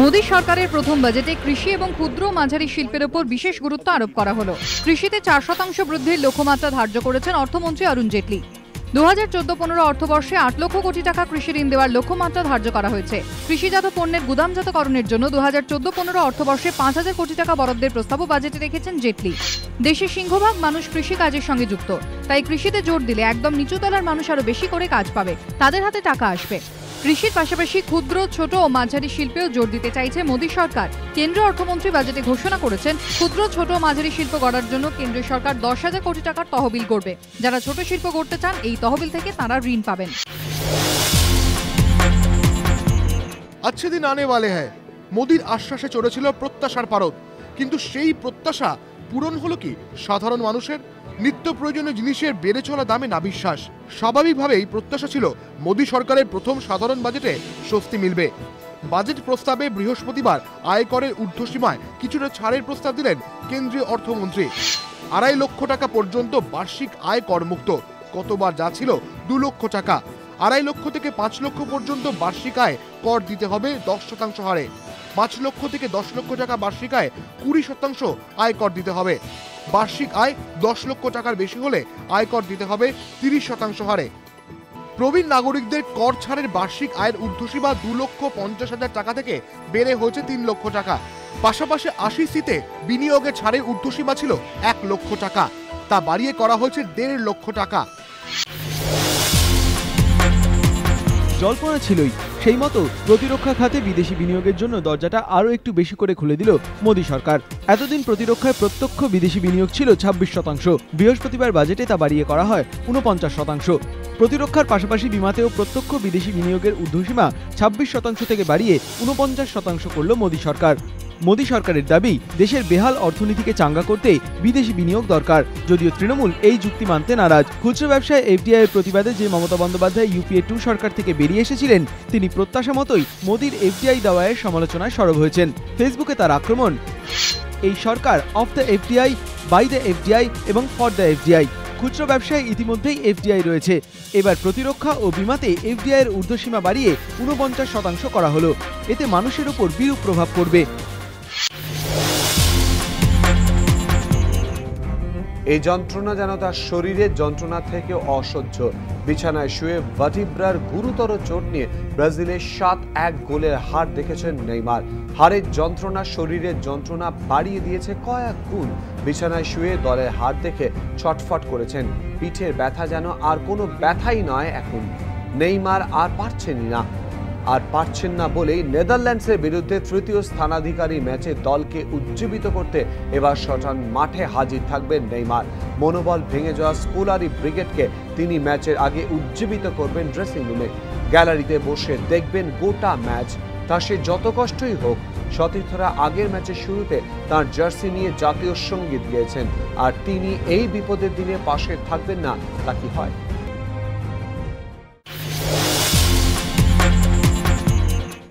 মোদী সরকারের প্রথম বাজেটে কৃষি এবং ক্ষুদ্র মাঝারি শিল্পের ওপর বিশেষ গুরুত্ব আরোপ করা হলো। কৃষিতে চার শতাংশ বৃদ্ধির লক্ষ্যমাত্রা ধার্য করেছেন অর্থমন্ত্রী অরুণ জেটলি। দু হাজার চোদ্দ পনেরো অর্থবর্ষে আট লক্ষ কোটি টাকা কৃষি ঋণ দেওয়ার লক্ষ্যমাত্রা ধার্য করা হয়েছে। কৃষিজাত পণ্যের গুদামজাতকরণের জন্য দু হাজার চোদ্দ পনেরো অর্থবর্ষে পাঁচ হাজার কোটি টাকা বরাদ্দের প্রস্তাবও বাজেটে রেখেছেন জেটলি। দেশের সিংহভাগ মানুষ কৃষি কাজের সঙ্গে যুক্ত। তাই কৃষিতে জোর দিলে একদম নিচুতলার মানুষ আরও বেশি করে কাজ পাবে। তাদের হাতে টাকা আসবে। কৃষির পাশাপাশি ক্ষুদ্র, ছোট ও মাঝারি শিল্পেও জোর দিতে চাইছে মোদী সরকার। কেন্দ্রীয় অর্থমন্ত্রী বাজেটে ঘোষণা করেছেন, ক্ষুদ্র, ছোট ও মাঝারি শিল্প গড়ার জন্য কেন্দ্রীয় সরকার দশ হাজার কোটি টাকার তহবিল করবে যারা ছোট শিল্প গড়তে চান, এই তহবিল থেকে তারা ঋণ পাবেন। আজকে দিন আনে বালে হ্যাঁ মোদীর আশ্বাসে চড়েছিল প্রত্যাশার পারদ। কিন্তু সেই প্রত্যাশা পূরণ হলো কি? সাধারণ মানুষের নিত্য প্রয়োজনীয় জিনিসের বেড়ে চলা দামে নাবিশ্বাস। স্বাভাবিকভাবেই প্রত্যাশা ছিল মোদী সরকারের প্রথম সাধারণ বাজেটে স্বস্তি মিলবে। বাজেট প্রস্তাবে বৃহস্পতিবার আয়করের ঊর্ধ্বসীমায় কিছুটা ছাড়ের প্রস্তাব দিলেন কেন্দ্রীয় অর্থমন্ত্রী। আড়াই লক্ষ টাকা পর্যন্ত বার্ষিক আয় করমুক্ত। কতবার যা ছিল দু লক্ষ টাকা। আড়াই লক্ষ থেকে পাঁচ লক্ষ পর্যন্ত বার্ষিক আয় কর দিতে হবে দশ শতাংশ হারে। পাঁচ লক্ষ থেকে দশ লক্ষ টাকা বার্ষিক আয় কুড়ি শতাংশ আয় কর দিতে হবে। বার্ষিক আয় দশ লক্ষ টাকার বেশি হলে আয়কর দিতে হবে তিরিশ শতাংশ হারে। প্রবীণ নাগরিকদের কর ছাড়ের বার্ষিক আয়ের ঊর্ধ্বসীমা দু লক্ষ পঞ্চাশ হাজার টাকা থেকে বেড়ে হয়েছে তিন লক্ষ টাকা। পাশাপাশি আশি সিতে বিনিয়োগে ছাড়ের ঊর্ধ্বসীমা ছিল এক লক্ষ টাকা। তা বাড়িয়ে করা হয়েছে দেড় লক্ষ টাকা। জল্পনা ছিলই সেই মতো প্রতিরক্ষা খাতে বিদেশি বিনিয়োগের জন্য দরজাটা আরও একটু বেশি করে খুলে দিল মোদী সরকার। এতদিন প্রতিরক্ষায় প্রত্যক্ষ বিদেশি বিনিয়োগ ছিল ছাব্বিশ শতাংশ। বৃহস্পতিবার বাজেটে তা বাড়িয়ে করা হয় উনপঞ্চাশ শতাংশ। প্রতিরক্ষার পাশাপাশি বিমাতেও প্রত্যক্ষ বিদেশি বিনিয়োগের ঊর্ধ্বসীমা ছাব্বিশ শতাংশ থেকে বাড়িয়ে উনপঞ্চাশ শতাংশ করল মোদী সরকার। মোদী সরকারের দাবি, দেশের বেহাল অর্থনীতিকে চাঙ্গা করতে বিদেশি বিনিয়োগ দরকার। যদিও তৃণমূল এই যুক্তি মানতে নারাজ। খুচরো ব্যবসায় এফডিআই এর প্রতিবাদে যে মমতা বন্দ্যোপাধ্যায় ইউপিএ টু সরকার থেকে বেরিয়ে এসেছিলেন, তিনি প্রত্যাশা মতোই মোদীর এফডিআই দাওয়ায়ের সমালোচনায় সরব হয়েছেন। ফেসবুকে তার আক্রমণ। এই সরকার of the FDI, by the FDI এবং ফর দ্য এফডিআই। খুচরো ব্যবসায় ইতিমধ্যেই এফডিআই রয়েছে। এবার প্রতিরক্ষা ও বিমাতে এফডিআই এর ঊর্ধ্বসীমা বাড়িয়ে উনপঞ্চাশ শতাংশ করা হলো। এতে মানুষের উপর বিরূপ প্রভাব পড়বে। এই যন্ত্রণা যেন তার শরীরের যন্ত্রণা থেকে অসহ্য। বিছানায় শুয়ে ভাটিব্রার গুরুতর চোট নিয়ে ব্রাজিলের সাত এক গোলের হার দেখেছেন নেইমার। হারের যন্ত্রণা শরীরের যন্ত্রণা বাড়িয়ে দিয়েছে কয়েক গুণ। বিছানায় শুয়ে দলের হার দেখে ছটফট করেছেন। পিঠের ব্যথা যেন আর কোনো ব্যথাই নয় এখন। নেইমার আর পারছেনই না। আর পারছেন না বলেই নেদারল্যান্ডসের বিরুদ্ধে তৃতীয় স্থানাধিকারী ম্যাচে দলকে উজ্জীবিত করতে এবার শটান মাঠে হাজির থাকবেন নেইমার। মনোবল ভেঙে যাওয়া স্কুলারি ব্রিগেডকে তিনি ম্যাচের আগে উজ্জীবিত করবেন ড্রেসিং রুমে। গ্যালারিতে বসে দেখবেন গোটা ম্যাচ। তা সে যত কষ্টই হোক, সতীর্থরা আগের ম্যাচের শুরুতে তার জার্সি নিয়ে জাতীয় সংগীত গেয়েছেন। আর তিনি এই বিপদের দিনে পাশে থাকবেন না, তা কি হয়?